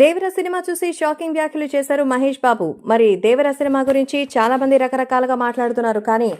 దేవర cinema చూసి shocking వ్యాఖ్యలు చేశారు మహేష్ బాబు. మరి దేవర సినిమా గురించి చాలా మంది రకరకాలుగా మాట్లాడుతున్నారు. కానీ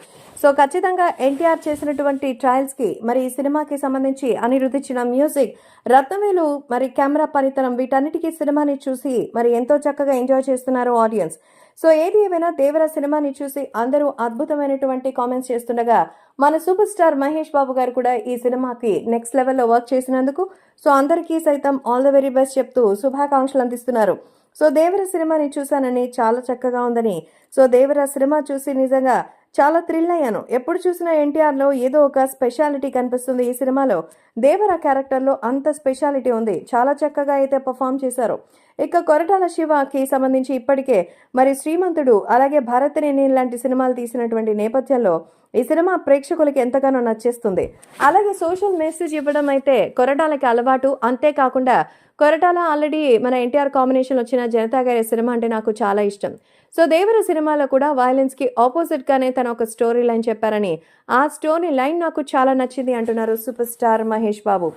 సో ఖచ్చితంగా ఎన్టీఆర్ చేసినటువంటి ట్రయల్స్కి మరి ఈ సినిమాకి సంబంధించి అనిరుద్ధ్ ఇచ్చిన మ్యూజిక్ రత్నవేలు మరి కెమెరా పనితనం వీటన్నిటికీ సినిమాని చూసి మరి ఎంతో చక్కగా ఎంజాయ్ చేస్తున్నారు ఆడియన్స్ సో ఏది ఏమైనా దేవర సినిమాని చూసి అందరూ అద్భుతమైనటువంటి కామెంట్స్ చేస్తుండగా మన సూపర్ స్టార్ మహేష్ బాబు గారు కూడా ఈ సినిమాకి నెక్స్ట్ లెవెల్లో వర్క్ చేసినందుకు సో అందరికీ సైతం ఆల్ ద వెరీ బెస్ట్ చెప్తూ శుభాకాంక్షలు అందిస్తున్నారు. సో దేవర సినిమాని చూశానని చాలా చక్కగా ఉందని సో దేవర సినిమా చూసి నిజంగా చాలా థ్రిల్ అయ్యాను. ఎప్పుడు చూసినా ఎన్టీఆర్లో ఏదో ఒక స్పెషాలిటీ కనిపిస్తుంది ఈ సినిమాలో. దేవర క్యారెక్టర్లో అంత స్పెషాలిటీ ఉంది. చాలా చక్కగా అయితే పర్ఫామ్ చేశారు. ఇక కొరటాల శివకి సంబంధించి ఇప్పటికే మరి శ్రీమంతుడు అలాగే భరతనేని లాంటి సినిమాలు తీసినటువంటి నేపథ్యంలో ఈ సినిమా ప్రేక్షకులకి ఎంతగానో నచ్చేస్తుంది. అలాగే సోషల్ మెసేజ్ ఇవ్వడం అయితే కొరటాలకి అలవాటు. అంతేకాకుండా కొరటాల ఆల్రెడీ మన ఎన్టీఆర్ కాంబినేషన్ వచ్చిన జనతా గారి సినిమా అంటే నాకు చాలా ఇష్టం. సో దేవర సినిమాలో కూడా వైలెన్స్ ఆపోజిట్గానే తన ఒక స్టోరీ లైన్ చెప్పారని ఆ స్టోరీ లైన్ నాకు చాలా నచ్చింది అంటున్నారు సూపర్ స్టార్ మహేష్ బాబు.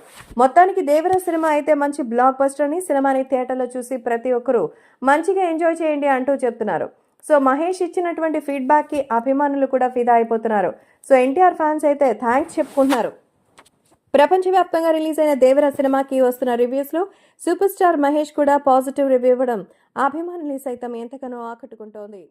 మొత్తానికి దేవర సినిమా అయితే మంచి బ్లాక్ బస్టర్ అని సినిమాని థియేటర్లో చూసి ప్రతి ఒక్కరూ మంచిగా ఎంజాయ్ చేయండి అంటూ చెప్తున్నారు. సో మహేష్ ఇచ్చినటువంటి ఫీడ్బ్యాక్కి అభిమానులు కూడా ఫిదా అయిపోతున్నారు. సో ఎన్టీఆర్ ఫ్యాన్స్ అయితే థ్యాంక్స్ చెప్పుకుంటున్నారు. ప్రపంచవ్యాప్తంగా రిలీజ్ అయిన దేవర సినిమాకి వస్తున్న రివ్యూస్లో సూపర్ స్టార్ మహేష్ కూడా పాజిటివ్ రివ్యూ ఇవ్వడం అభిమానులు సైతం ఎంతగానో ఆకట్టుకుంటోంది.